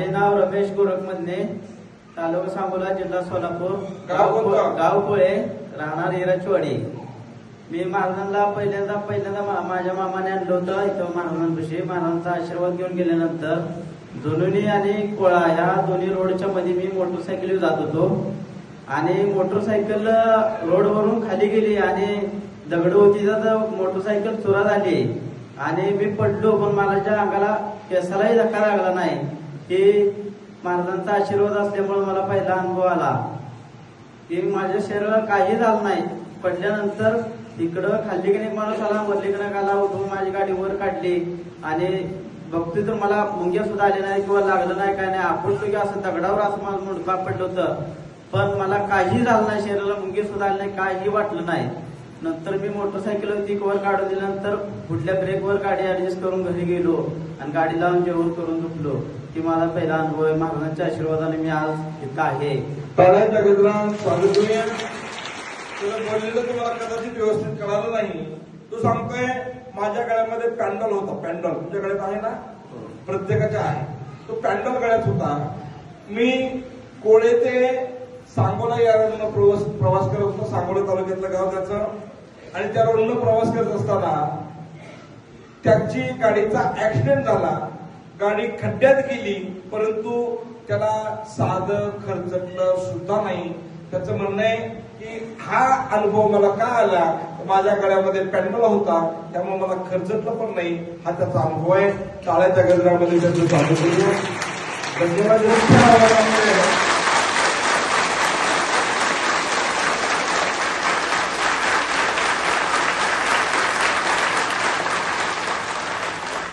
माझे नाव रमेश गोरखमधने तालुका सांगोला जिल्हा सोलापूर गाव कोणतं? गाव कोळे राहणार हिराचवाडी मी महाराजांना पहिल्यांदा पहिल्यांदा मा- माझ्या मामाने आणलं होतं इथं महाराजांपाशी महाराजांचा आशीर्वाद घेऊन गेल्यानंतर जुनुनी आणि कोळा ह्या दोन्ही रोडच्या मध्ये मी मोटरसायकल जात होतो. आणि मोटरसायकल रोडवरून खाली गेली आणि दगड होती तर मोटरसायकल चुरा झाली. आणि मी पडलो पण माझ्या अंगाला केसालाही धक्का लागला नाही. की महाराजांचा आशीर्वाद असल्यामुळे मला पहिला अनुभव आला. की माझ्या शरीराला काही झालं नाही. पडल्यानंतर इकडं खाल्ली की नाही माणूस आला वरली की आला उठून माझी गाडी वर काढली. आणि बघतोय तर मला मुंग्या सुद्धा आले नाही किंवा लागलं नाही काय नाही. आपण की असं दगडावर असं माझं मुंडका पडलं होतं. पण मला काही झालं नाही शरीराला मुंगे सुद्धा आले नाही काही वाटलं नाही. नंतर मी मोटरसायकल होती वर काढून दिल्यानंतर कुठल्या ब्रेकवर गाडी ऍडजस्ट करून घरी गेलो आणि गाडी लावून जेवण करून झोपलो. की माझा पहिला अनुभव आहे. महाराजांच्या आशीर्वादाने मी आज इथं आहे. स्वागत तुला बोललेलं तुम्हाला कदाचित व्यवस्थित कळालं नाही. तू सांगतोय माझ्या गळ्यामध्ये पॅन्डल होता. पॅन्डल. तुमच्या गळ्यात आहे ना? प्रत्येकाच्या आहे. तो पॅन्डल गळ्यात होता. मी कोळे ते सांगोला या रोडनं प्रवास प्रवास करत होतो. सांगोला तालुक्यातलं गाव त्याचं. आणि त्या रोडनं प्रवास करत असताना त्याची गाडीचा ऍक्सिडेंट झाला. गाडी खड्ड्यात गेली परंतु त्याला साधं खर्चटलं सुद्धा नाही. त्याचं म्हणणं आहे की हा अनुभव मला का आला? माझ्या गळ्यामध्ये पॅन्डल होता त्यामुळे मला खर्चटलं पण नाही. हा त्याचा अनुभव आहे. टाळ्याच्या गजरामध्ये त्याचं चालू धन्यवाद.